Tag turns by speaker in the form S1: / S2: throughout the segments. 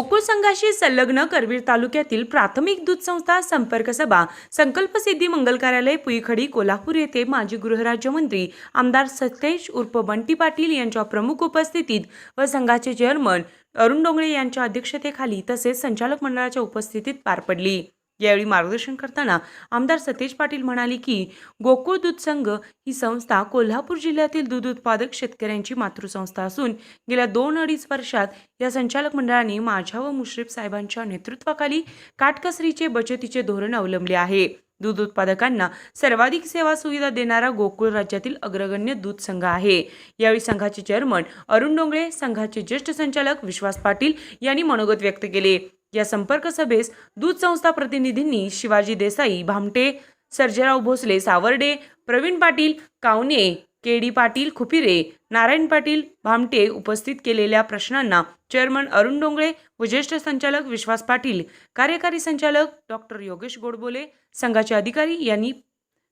S1: जिल्ह्याशी संलग्न करवीर तालुक्यातील प्राथमिक दूध संस्था संपर्क सभा संकल्प सिद्धी मंगल कार्यालय पुईखडी कोल्हापूर येथे माजी गृहराज्यमंत्री आमदार सतेश उर्फ बंटी पाटील यांच्या प्रमुख उपस्थितीत व संघाचे चेअरमन अरुण डोंगळे यांच्या अध्यक्षतेखाली तसेच संचालक मंडळाच्या उपस्थितीत पार पडली. यावेळी मार्गदर्शन करताना आमदार सतेज पाटील म्हणाले की गोकुळ दूध संघ ही संस्था कोल्हापूर जिल्ह्यातील दूध उत्पादक शेतकऱ्यांची मातृसंस्था असून गेल्या दोन अडीच वर्षात या संचालक मंडळाने माझ्या व मुश्रीफ साहेबांच्या नेतृत्वाखाली काटकसरीचे बचतीचे धोरण अवलंबले आहे. दूध उत्पादकांना सर्वाधिक सेवा सुविधा देणारा गोकुळ राज्यातील अग्रगण्य दूध संघ आहे. यावेळी संघाचे चेअरमन अरुण डोंगळे संघाचे ज्येष्ठ संचालक विश्वास पाटील यांनी मनोगत व्यक्त केले. या संपर्क सभेस दूध संस्था प्रतिनिधींनी शिवाजी देसाई भामटे सर्जेराव भोसले सावर्डे प्रवीण पाटील कावणे के डी पाटील खुपिरे नारायण पाटील भामटे उपस्थित केलेल्या प्रश्नांना चेअरमन अरुण डोंगळे व ज्येष्ठ संचालक विश्वास पाटील कार्यकारी संचालक डॉक्टर योगेश गोडबोले संघाचे अधिकारी यांनी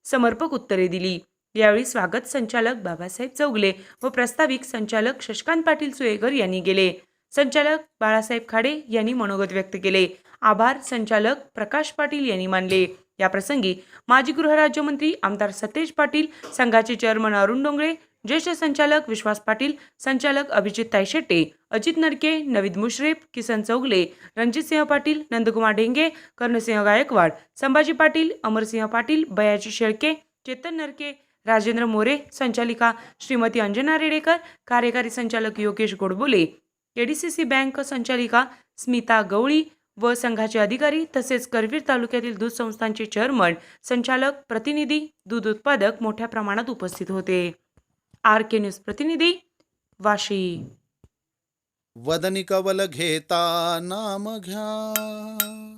S1: समर्पक उत्तरे दिली. यावेळी स्वागत संचालक बाबासाहेब चौगले व प्रस्ताविक संचालक शशकांत पाटील सुयेकर यांनी गेले संचालक बाळासाहेब खाडे यांनी मनोगत व्यक्त केले. आभार संचालक प्रकाश पाटील यांनी मानले. याप्रसंगी माजी गृहराज्यमंत्री आमदार सतेज पाटील संघाचे चेअरमन अरुण डोंगळे ज्येष्ठ संचालक विश्वास पाटील संचालक अभिजित तायशेट्टे अजित नरके नवीद मुश्रीफ किसन चौगले रणजितसिंह पाटील नंदकुमार ढेंगे कर्णसिंह गायकवाड संभाजी पाटील अमरसिंह पाटील बयाजी शेळके चेतन नरके राजेंद्र मोरे संचालिका श्रीमती अंजना रेडेकर कार्यकारी संचालक योगेश गोडबोले केडीसीसी बँक संचालिका स्मिता गवळी व संघाचे अधिकारी तसेच करवीर तालुक्यातील दूध संस्थांचे चेअरमन संचालक प्रतिनिधी दूध उत्पादक मोठ्या प्रमाणात उपस्थित होते. आर के न्यूज प्रतिनिधी वाशी.
S2: वदनी कवल घेता नाम घ्या.